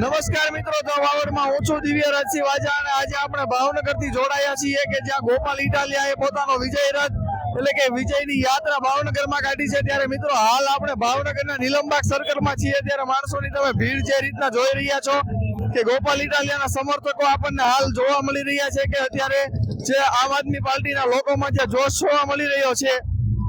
નમસ્કાર મિત્રો, તો વાવડમાં ઓછું દિવ્ય રાજસિંહ વાજા અને આજે આપણે ભાવનગરથી જોડાયા છીએ કે જ્યાં ગોપાલ ઇટાલિયા પોતાનો વિજય રથ એટલે કે વિજયની યાત્રા ભાવનગરમાં કાઢી છે. ત્યારે મિત્રો, હાલ આપણે ભાવનગરના નીલમબાગ સર્કલમાં છીએ. ત્યારે માણસોની તમે ભીડ જે રીતના જોઈ રહ્યા છો કે ગોપાલ ઇટાલિયાના સમર્થકો આપણને હાલ જોવા મળી રહ્યા છે કે અત્યારે જે આમ આદમી પાર્ટીના લોકોમાં જે જોશ જોવા મળી રહ્યો છે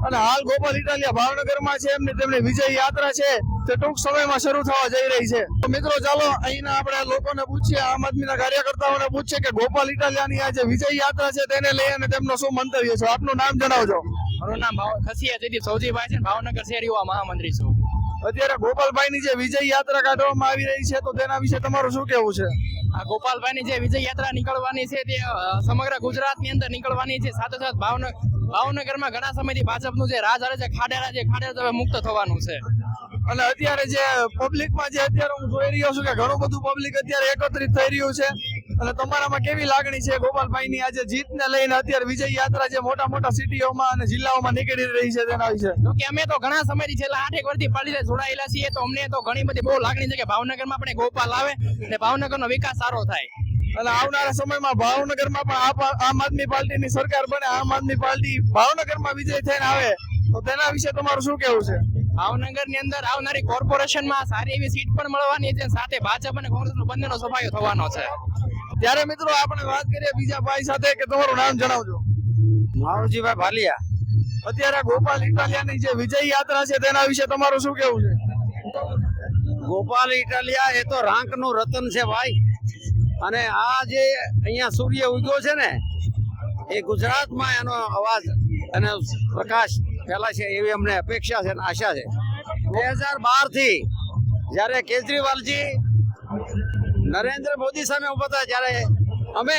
અને હાલ ગોપાલ ઇટાલિયા ભાવનગરમાં છે. એમની તેમની વિજય યાત્રા છે. તે ટૂંક સમયમાં શરૂ થવા જઈ રહી છે. તો મિત્રો ચાલો અહીંના આપણે લોકોને પૂછીએ આમ આદમીના કાર્યકર્તાઓને પૂછીએ કે ગોપાલ ઇટાલિયાની આ જે વિજય યાત્રા છે તેને લઈ અને તેમનો શું મંતવ્ય છે? આપનું નામ જણાવજો. મારું નામ ખસીયા જયદીપ સૌજીભાઈ છે ભાવનગર શહેર યુવા મહામંત્રી છું. અત્યારે ગોપાલભાઈની જે વિજય યાત્રા કાઢવામાં આવી રહી છે તો તેના વિશે તમારું શું કેવું છે? આ ગોપાલભાઈની જે વિજય યાત્રા નીકળવાની છે તે સમગ્ર સમગ્ર ગુજરાતની અંદર નીકળવાની છે. સાથે સાથે ભાવનગર ભાવનગરમાં ઘણા સમયથી ભાજપનું જે રાજ હારે છે ખાડેરા જે ખાડેરા હવે મુક્ત થવાનું છે. અને અત્યારે જે પબ્લિકમાં જે અત્યારે હું જોઈ રહ્યો છું કે ઘણું બધું પબ્લિક અત્યારે એકત્રિત થઈ રહ્યું છે. અને તમારામાં કેવી લાગણી છે? ગોપાલભાઈની આજે જીતને લઈને અત્યારે વિજય યાત્રા જે મોટા મોટા સિટીઓમાં અને જિલ્લાઓમાં નીકળી રહી છે તેના વિશે. કે અમે તો ઘણા સમયથી છેલ્લા આઠેક વર્ષથી પાર્ટી જોડાયેલા છીએ તો અમને તો ઘણી બધી બહુ લાગણી છે કે ભાવનગરમાં આપણે ગોપાલ આવે ને ભાવનગરનો વિકાસ સારો થાય. અને આવનારા સમયમાં ભાવનગરમાં પણ આમ આદમી પાર્ટીની સરકાર બને આમ આદમી પાર્ટી ભાવનગરમાં વિજય થઈને આવે તો તેના વિશે તમારું શું કેવું છે? ભાવનગરની અંદર આવનારી કોર્પોરેશનમાં સારી એવી સીટ પણ મળવાની છે સાથે ભાજપ અને બંને નો સફાયો થવાનો છે. ત્યારે મિત્રો આપણે વાત કરીએ બીજા ભાઈ સાથે કે તમારું નામ જણાવજો. મારુજીભાઈ ભાલિયા. અત્યારે ગોપાલ ઇટાલિયાની જે વિજય યાત્રા છે તેના વિશે તમારું શું કેવું છે? ગોપાલ ઇટાલિયા એ તો રાંકનું રતન છે ભાઈ. અને આ જે અહીંયા સૂર્ય ઉગ્યો છે ને એ ગુજરાતમાં એનો અવાજ અને પ્રકાશ ફેલાશે એવી અમને અપેક્ષા છે અને આશા છે. બે હજાર બારથી જ્યારે કેજરીવાલજી નરેન્દ્ર મોદી સામે ઊભા હતા જ્યારે અમે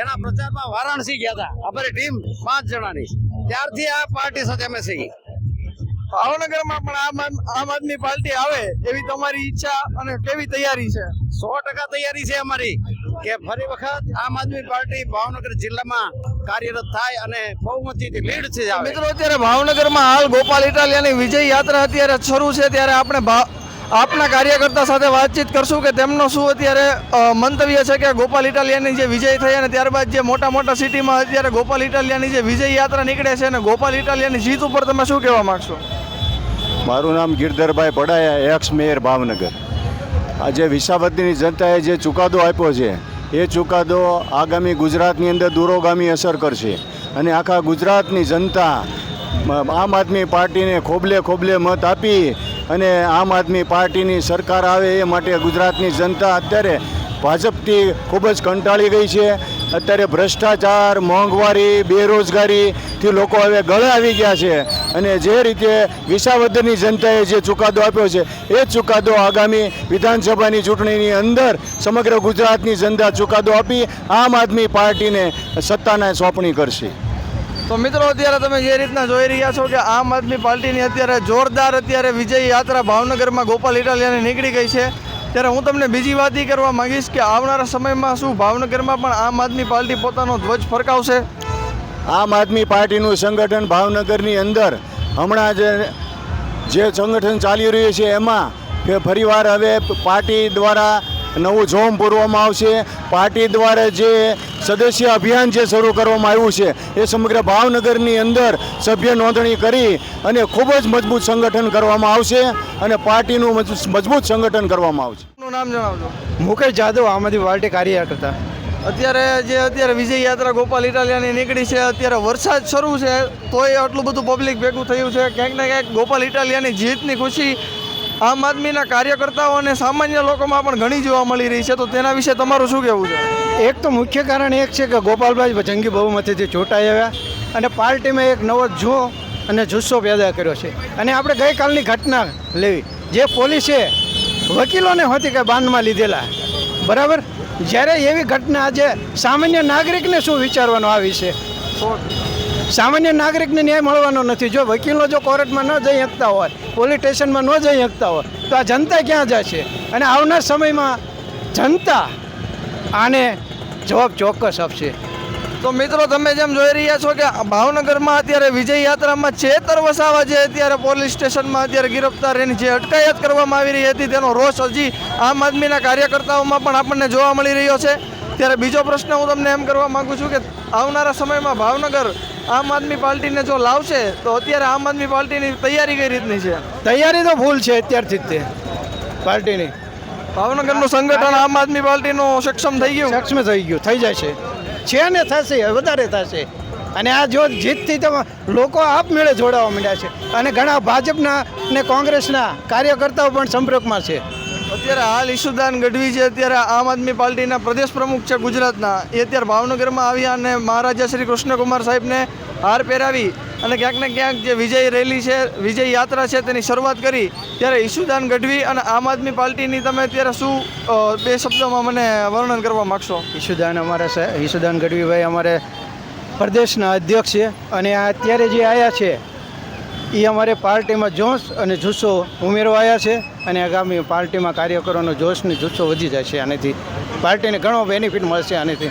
એના પ્રચારમાં વારાણસી ગયા હતા અમારી ટીમ પાંચ જણાની. ત્યારથી આ પાર્ટી સાથે અમે છીએ ભાવનગરમાં પણ આમ આમ આદમી પાર્ટી આવે એવી તમારી ઈચ્છા અને કેવી તૈયારી છે? સો ટકા તૈયારી છે અમારી કે ફરી વખત આમ આદમી પાર્ટી ભાવનગર જિલ્લામાં કાર્યરત થાય અને બહુમતીથી લીડ છે મિત્રો અત્યારે ભાવનગરમાં હાલ ગોપાલ ઇટાલિયાની વિજય યાત્રા અત્યારે શરૂ છે. ત્યારે આપણે ભા- આપના કાર્યકર્તા સાથે વાતચીત કરશું કે તેમનો શું અત્યારે મંતવ્ય છે કે ગોપાલ ઇટાલિયાની જે વિજય થઈ અને ત્યારબાદ જે મોટા મોટા સિટીમાં અત્યારે ગોપાલ ઇટાલિયાની જે વિજય યાત્રા નીકળે છે અને ગોપાલ ઇટાલિયાની જીત ઉપર તમે શું કહેવા માંગશો? મારું નામ ગિરધરભાઈ પડાયા એક્સ મેયર ભાવનગર. આજે વિસાવદીની જનતાએ જે ચુકાદો આપ્યો છે એ ચુકાદો આગામી ગુજરાતની અંદર દૂરોગામી અસર કરશે. અને આખા ગુજરાતની જનતા આમ આદમી પાર્ટીને ખોબલે ખોબલે મત આપી અને આમ આદમી પાર્ટીની સરકાર આવે એ માટે ગુજરાતની જનતા અત્યારે ભાજપથી ખૂબ જ કંટાળી ગઈ છે. અત્યારે ભ્રષ્ટાચાર, મોંઘવારી બેરોજગારીથી લોકો હવે ગળે આવી ગયા છે. અને જે રીતે વિસાવદરની જનતાએ જે ચુકાદો આપ્યો છે, એ ચુકાદો આગામી વિધાનસભાની ચૂંટણીની અંદર સમગ્ર ગુજરાતની જનતા ચુકાદો આપી આમ આદમી પાર્ટીને સત્તાને સોંપણી કરશે. તો મિત્રો, અત્યારે તમે જે રીતના જોઈ રહ્યા છો કે આમ આદમી પાર્ટીની અત્યારે જોરદાર અત્યારે વિજય યાત્રા ભાવનગરમાં ગોપાલ ઇટાલિયાની નીકળી ગઈ છે. ત્યારે હું તમને બીજી વાત એ કરવા માંગીશ કે આવનારા સમયમાં શું ભાવનગરમાં પણ આમ આદમી પાર્ટી પોતાનો ધ્વજ ફરકાવશે? આમ આદમી પાર્ટીનું સંગઠન ભાવનગરની અંદર હમણાં જે જે સંગઠન ચાલી રહ્યું છે એમાં કે ફરીવાર હવે પાર્ટી દ્વારા નવું જોમ પૂરવામાં આવશે. પાર્ટી દ્વારા જે સદસ્ય અભિયાન જે શરૂ કરવામાં આવ્યું છે એ સમગ્ર ભાવનગરની અંદર સભ્ય નોંધણી કરી અને ખૂબ જ મજબૂત સંગઠન કરવામાં આવશે અને પાર્ટીનું મજ- મજબૂત સંગઠન કરવામાં આવશે. નું નામ જણાવજો. મુકેશ જાદવ આમ આદમી પાર્ટી કાર્યકર્તા. અત્યારે જે અત્યારે વિજય યાત્રા ગોપાલ ઇટાલિયાની નીકળી છે અત્યારે વરસાદ શરૂ છે તોય આટલું બધું પબ્લિક ભેગું થયું છે. ક્યાંક ને ક્યાંક ગોપાલ ઇટાલિયાની જીતની ખુશી આમ આદમીના કાર્યકર્તાઓ અને સામાન્ય લોકોમાં પણ ઘણી જોવા મળી રહી છે. તો તેના વિશે તમારું શું કહેવું છે? એક તો મુખ્ય કારણ એક છે કે ગોપાલભાઈ જંગી બહુમતીથી ચૂંટાઈ આવ્યા અને પાર્ટીમાં એક નવો જો અને જુસ્સો પેદા કર્યો છે. અને આપણે ગઈકાલની ઘટના લેવી. જે પોલીસે વકીલોને હોતી કે બાંધમાં લીધેલા. બરાબર? જ્યારે એવી ઘટના આજે સામાન્ય નાગરિકને શું વિચારવાનું આવી વિશે? સામાન્ય નાગરિકને ન્યાય મળવાનો નથી. જો વકીલો જો કોર્ટમાં ન જઈ શકતા હોય, પોલીસ સ્ટેશનમાં ન જઈ શકતા હોય, તો આ જનતા ક્યાં જશે? અને આવનાર સમયમાં જનતા આને જવાબ ચોક્કસ આપશે. તો મિત્રો, તમે જેમ જોઈ રહ્યા છો કે ભાવનગરમાં અત્યારે વિજય યાત્રામાં ચેતર વસાવા જે અત્યારે પોલીસ સ્ટેશનમાં અત્યારે ગિરફ્તાર એની જે અટકાયત કરવામાં આવી રહી હતી, તેનો રોષ હજી આમ આદમીના કાર્યકર્તાઓમાં પણ આપણને જોવા મળી રહ્યો છે. ત્યારે બીજો પ્રશ્ન હું તમને એમ કરવા માગું છું કે આવનારા સમયમાં ભાવનગર આમ આદમી પાર્ટીને જો લાવશે તો અત્યારે આમ આદમી પાર્ટીની તૈયારી કઈ રીતની છે? તૈયારી તો ફૂલ છે અત્યારથી જ તે પાર્ટીની. ભાવનગરનું સંગઠન આમ આદમી પાર્ટીનું સક્ષમ થઈ ગયું? સક્ષમ થઈ ગયું થઈ જાય છે છે ને થશે વધારે થશે. અને આ જો જીતથી તો લોકો આપમેળે જોડાવા માંડ્યા છે. અને ઘણા ભાજપના ને કોંગ્રેસના કાર્યકર્તાઓ પણ સંપર્કમાં છે. અત્યારે હાલ ઈશુદાન ગઢવી છે અત્યારે આમ આદમી પાર્ટીના પ્રદેશ પ્રમુખ છે ગુજરાતના, એ અત્યારે ભાવનગરમાં આવ્યા અને મહારાજા શ્રી કૃષ્ણકુમાર સાહેબને હાર પહેરાવી અને ક્યાંક ને ક્યાંક જે વિજય રેલી છે, વિજય યાત્રા છે તેની શરૂઆત કરી. ત્યારે ઈશુદાન ગઢવી અને આમ આદમી પાર્ટીની તમે અત્યારે શું બે શબ્દોમાં મને વર્ણન કરવા માગશો? ઈશુદાન અમારા ઈશુદાન ઈશુદાન ગઢવીભાઈ અમારે પ્રદેશના અધ્યક્ષ છે અને અત્યારે જે આવ્યા છે એ અમારે પાર્ટીમાં જોશ અને જુસ્સો ઉમેરવા આવ્યા છે અને આગામી પાર્ટીમાં કાર્યકરોનો જોશ જુસ્સો વધી જાય છે આનાથી. પાર્ટીને ઘણો બેનિફિટ મળશે આનાથી.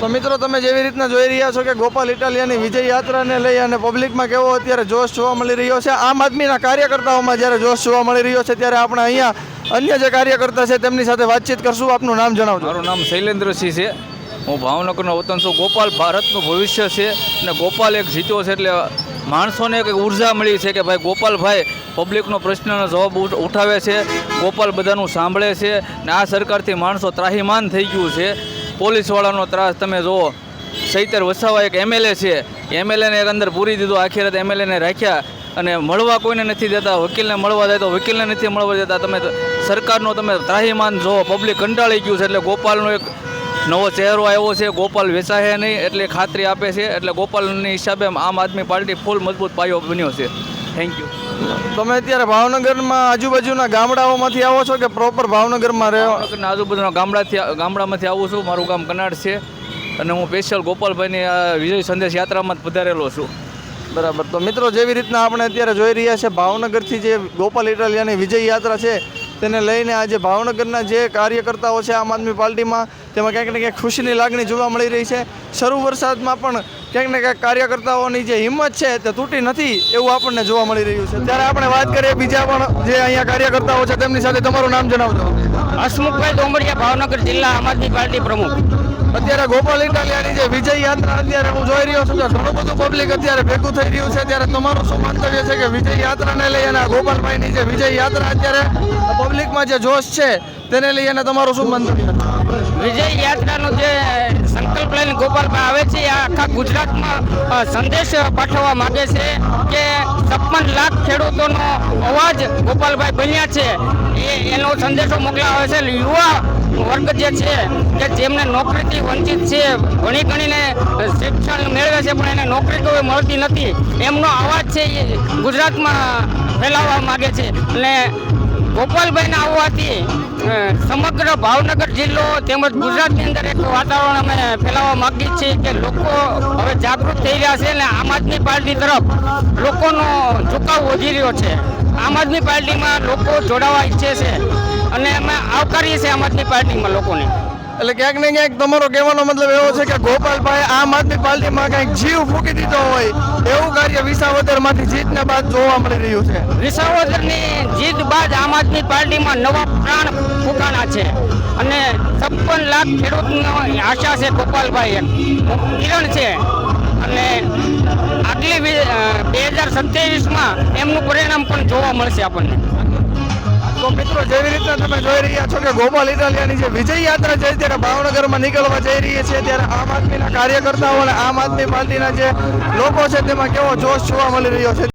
તો મિત્રો તમે જેવી રીતના જોઈ રહ્યા છો કે ગોપાલ ઇટાલિયાની વિજય યાત્રાને લઈ અને પબ્લિકમાં કેવો અત્યારે જોશ જોવા મળી રહ્યો છે આમ આદમીના કાર્યકર્તાઓમાં જ્યારે જોશ જોવા મળી રહ્યો છે ત્યારે આપણે અહીંયા અન્ય જે કાર્યકર્તા છે તેમની સાથે વાતચીત કરશું. આપનું નામ જણાવજો. મારું નામ શૈલેન્દ્રસિંહ છે. હું ભાવનગરનો વતન છું. ગોપાલ ભારતનું ભવિષ્ય છે અને ગોપાલ એક જીતો છે એટલે માણસોને એક ઊર્જા મળી છે કે ભાઈ ગોપાલભાઈ પબ્લિકનો પ્રશ્નનો જવાબ ઉઠાવે છે, ગોપાલ બધાનું સાંભળે છે ને આ સરકારથી માણસો ત્રાહીમાન થઈ ગયું છે. પોલીસવાળાનો ત્રાસ તમે જુઓ. સૈતર વસાવા એક એમએલએ છે. એમએલએને અંદર પૂરી દીધો. આખી રાત એમએલએને રાખ્યા અને મળવા કોઈને નથી દેતા. વકીલને મળવા જાય તો વકીલને નથી મળવા દેતા. તમે સરકારનો તમે ત્રાહીમાન જુઓ. પબ્લિક કંટાળી ગયું છે. એટલે ગોપાલનો એક નવો ચહેરો આવ્યો છે. ગોપાલ વેચાશે નહીં એટલે ખાતરી આપે છે. એટલે ગોપાલની હિસાબે આમ આદમી પાર્ટી ફૂલ મજબૂત પાયો બન્યો છે. થેન્ક યુ તમે અત્યારે ભાવનગરમાં આજુબાજુના ગામડાઓમાંથી આવો છો કે પ્રોપર ભાવનગરમાં રહો? ભાવનગરના આજુબાજુના ગામડાથી ગામડામાંથી આવું છું. મારું ગામ કનાડ છે. અને હું સ્પેશિયલ ગોપાલભાઈની વિજય સંદેશ યાત્રામાં જ પધારેલો છું. બરાબર. તો મિત્રો જેવી રીતના આપણે અત્યારે જોઈ રહ્યા છે ભાવનગરથી જે ગોપાલ ઇટાલિયાની વિજય યાત્રા છે તેને લઈને આજે ભાવનગરના જે કાર્યકર્તાઓ છે આમ આદમી પાર્ટીમાં તેમાં ક્યાંક ને ક્યાંક ખુશીની લાગણી જોવા મળી રહી છે. શરૂ વરસાદમાં પણ ક્યાંક ને ક્યાંક કાર્યકર્તાઓની જે હિંમત છે તે તૂટી નથી એવું આપણને જોવા મળી રહ્યું છે. ત્યારે આપણે વાત કરીએ બીજા પણ જે અહીંયા કાર્યકર્તાઓ છે તેમની સાથે તમારું નામ જણાવજો. હસમુખભાઈ ડોમરિયા ભાવનગર જિલ્લા આમ આદમી પાર્ટી પ્રમુખ. અત્યારે ગોપાલ ઇટાલિયાની જે વિજય યાત્રા અત્યારે હું જોઈ રહ્યો છું કે ઘણું બધું પબ્લિક અત્યારે ભેગું થઈ રહ્યું છે. ત્યારે તમારું શું મંતવ્ય છે કે વિજય યાત્રાને લઈ અને ગોપાલભાઈની જે વિજય યાત્રા અત્યારે પબ્લિકમાં જે જોશ છે તેને લઈ અને તમારું શું મંતવ્ય? વિજય યાત્રાનો જે સંકલ્પ લઈને ગોપાલભાઈ આવે છે આખા ગુજરાતમાં સંદેશ પાઠવવા માંગે છે કે છપ્પન લાખ ખેડૂતોનો અવાજ ગોપાલભાઈ બન્યા છે. એ, એનો સંદેશો મોકલાવે છે. યુવા વર્ગ જે છે, કે જેમને નોકરીથી વંચિત છે ઘણી ગણીને શિક્ષણ મેળવે છે, પણ એને નોકરી કોઈ મળતી નથી. એમનો અવાજ છે એ ગુજરાતમાં ફેલાવવા માગે છે. અને ગોપાલભાઈના આવવાથી સમગ્ર ભાવનગર જિલ્લો તેમજ ગુજરાતની અંદર એક વાતાવરણ અમે ફેલાવવા માંગીએ છીએ કે લોકો હવે જાગૃત થઈ રહ્યા છે અને આમ આદમી પાર્ટી તરફ લોકોનો ઝુકાવ વધી રહ્યો છે. આમ આદમી પાર્ટીમાં લોકો જોડાવા ઈચ્છે છે અને અમે આવકારીએ છીએ આમ આદમી પાર્ટીમાં લોકોને. એટલે ક્યાંક ને ક્યાંક તમારો કહેવાનો મતલબ એવો છે કે ગોપાલભાઈ આમ આદમી પાર્ટીમાં કંઈક જીવ ફૂકી દીધો હોય, એવું કાર્ય વિસાવદરમાંથી જીતને બાદ જોવા મળી રહ્યું છે. વિસાવદરની જીત બાદ આમ આદમી પાર્ટીમાં નવા પ્રાણ ફૂંકાણા છે. અને છપ્પન લાખ ખેડૂતનો આશા છે ગોપાલભાઈ કિરણ છે. અને આગલી બે હજાર સત્યાવીસમાં એમનું પરિણામ પણ જોવા મળશે આપણને. મિત્રો જેવી રીતના તમે જોઈ રહ્યા છો કે ગોપાલ ઇટાલિયાની જે વિજય યાત્રા છે ત્યારે ભાવનગરમાં નીકળવા જઈ રહી છે ત્યારે આમ આદમીના કાર્યકર્તાઓ અને આમ આદમી પાર્ટીના જે લોકો છે તેમાં કેવો જોશ જોવા મળી રહ્યો છે?